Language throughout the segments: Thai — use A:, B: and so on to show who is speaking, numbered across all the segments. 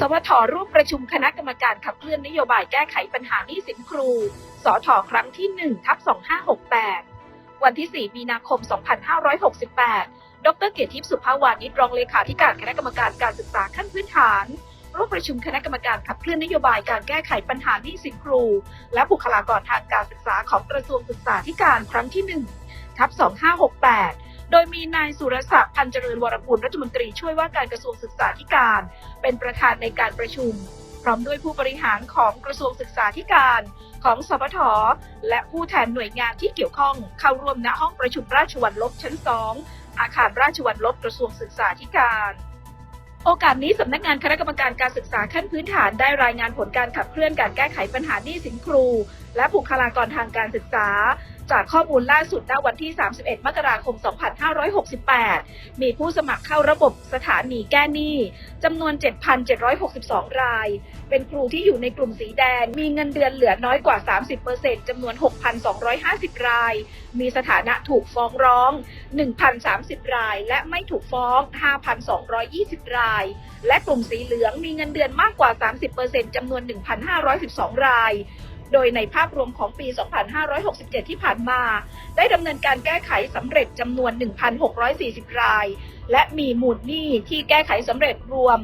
A: สวทร่วมประชุมคณะกรรมการขับเคลื่อนนโยบายแก้ไขปัญหาหนี้สินครู สทครั้งที่1ทับ2568 วันที่ 4 มีนาคม 2568 ดร เกียรติทิพย์สุภาวานิชรองเลขาธิการคณะกรรมการการศึกษาขั้นพื้นฐานร่วมประชุมคณะกรรมการขับเคลื่อนนโยบายการแก้ไขปัญหาหนี้สินครู และบุคลากรทางการศึกษาของกระทรวงศึกษาธิการครั้งที่1ทับ2568 โดยมีนายสุรศักดิ์พันเจริญวรกุลรัฐมนตรีช่วยว่าการกระทรวงศึกษาธิการ เป็นประธานในการประชุม พร้อมด้วยผู้บริหารของกระทรวงศึกษาธิการของสปทและผู้แทนหน่วยงานที่เกี่ยวข้องเข้าร่วมณห้องประชุมราชวัลลบชั้น2อาคารราชวัลลบกระทรวงศึกษาธิการโอกาสนี้สำนักงานคณะกรรมการการศึกษาขั้นพื้นฐานได้รายงานผลการขับเคลื่อนการแก้ไขปัญหาหนี้สินครู และบุคลากรทางการศึกษา จากข้อมูลล่าสุดณวันที่ 31 มกราคม 2568 มีผู้สมัครเข้าระบบสถานีแก้หนี้จำนวน 7,762 ราย เป็นครูที่อยู่ในกลุ่มสีแดง มีเงินเดือนเหลือน้อยกว่า 30%จำนวน 6,250 ราย มีสถานะถูกฟ้องร้อง 1,030 ราย และไม่ถูกฟ้อง 5,220 ราย และกลุ่มสีเหลืองมีเงินเดือนมากกว่า 30%จำนวน 1,512 ราย โดยในภาพรวมของปี 2567 ที่ผ่านมา ได้ดำเนินการแก้ไขสำเร็จจำนวน 1,640 ราย และมีมูลหนี้ที่แก้ไขสำเร็จรวม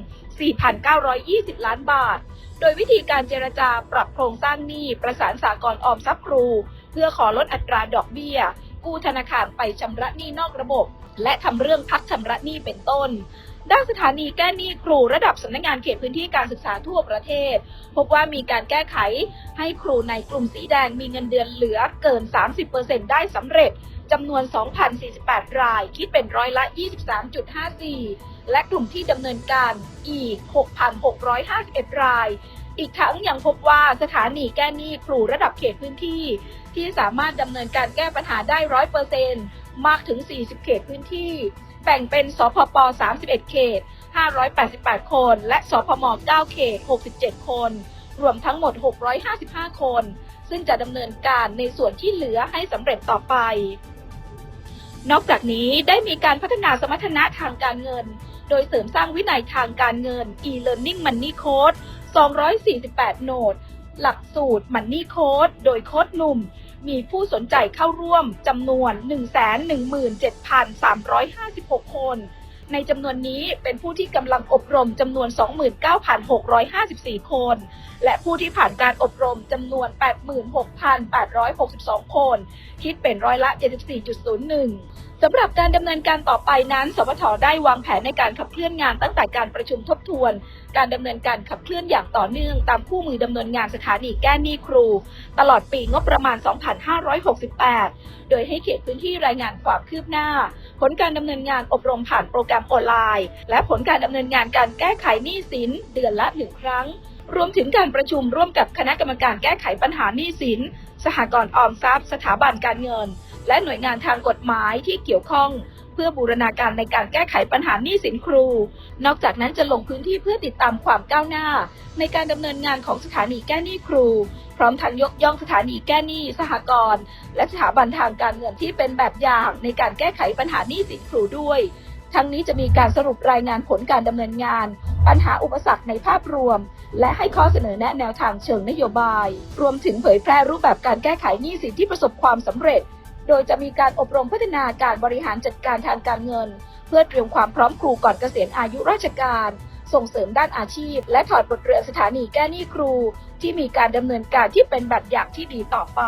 A: 4,920 ล้านบาท โดยวิธีการเจรจาปรับโครงสร้างหนี้ประสานสากลออมทรัพย์ครู เพื่อขอลดอัตราดอกเบี้ย กู้ธนาคารไปชำระหนี้นอกระบบ และทำเรื่องพักชำระหนี้เป็นต้น ด้านสถานีแก้หนี้ครูระดับสำนักงานเขตพื้นที่การศึกษาทั่วประเทศ พบว่ามีการแก้ไขให้ครูในกลุ่มสีแดงมีเงินเดือนเหลือเกิน 30%ได้สำเร็จจำนวน 2,048 ราย คิดเป็นร้อยละ 23.54 และกลุ่มที่ดำเนินการอีก 6,651 ราย อีกทั้งยังพบว่าสถานีแก้หนี้ครูระดับเขตพื้นที่ ที่สามารถดำเนินการแก้ปัญหาได้ร้อยเปอร์เซ็นต์มากถึง 40 เขตพื้นที่ แบ่งเป็นสพป 31 เขต 588 คน และสพม 9 เขต 67 คน รวมทั้งหมด 655 คน ซึ่งจะดำเนินการในส่วนที่เหลือให้สำเร็จต่อไป นอกจากนี้ได้มีการพัฒนาสมรรถนะทางการเงิน โดยเสริมสร้างวินัยทางการเงิน e-learning money code 248 โนดหลักสูตร Money Code โดยโค้ดหนุ่ม มีผู้สนใจเข้าร่วมจำนวน 117,356 คน ในจำนวนนี้เป็นผู้ที่กำลังอบรมจำนวน 29,654 คน และผู้ที่ผ่านการอบรมจำนวน 86,862 คน คิดเป็นร้อยละ 74.01 สำหรับการดำเนินการต่อไปนั้น สวทได้วางแผนในการขับเคลื่อนงานตั้งแต่การประชุมทบทวน การดำเนินการขับเคลื่อนอย่างต่อเนื่อง ตามคู่มือดำเนินงานสถานีแก้หนี้ครู ตลอดปีงบประมาณ 2568 โดยให้เขตพื้นที่รายงานความคืบหน้า ผลการดำเนินงานอบรมผ่านโปรแกรมออนไลน์ และผลการดำเนินงานการแก้ไขหนี้สินเดือนละหนึ่งครั้ง รวมถึงการประชุมร่วมกับคณะกรรมการแก้ไขปัญหาหนี้สิน สหกรณ์ออมทรัพย์ สถาบันการเงิน และหน่วยงานทางกฎหมายที่เกี่ยวข้องเพื่อบูรณาการในการแก้ไขปัญหาหนี้สินครู นอกจากนั้นจะลงพื้นที่เพื่อติดตามความก้าวหน้า ในการดำเนินงานของสถานีแก้หนี้ครู พร้อมทั้งยกย่องสถานีแก้หนี้สหกรณ์และสถาบันทางการเงินที่เป็นแบบอย่างในการแก้ไขปัญหาหนี้สินครูด้วย ทั้งนี้จะมีการสรุปรายงานผลการดำเนินงาน ปัญหาอุปสรรคในภาพรวม และให้ข้อเสนอแนะแนวทางเชิงนโยบาย รวมถึงเผยแพร่รูปแบบการแก้ไขหนี้สินที่ประสบความสำเร็จ โดยจะมีการอบรมพัฒนาการบริหารจัดการทางการเงิน เพื่อเตรียมความพร้อมครูก่อนเกษียณอายุราชการ ส่งเสริมด้านอาชีพ และถอดบทเรียนสถานีแก้หนี้ครู ที่มีการดำเนินการที่เป็นแบบอย่างที่ดีต่อไป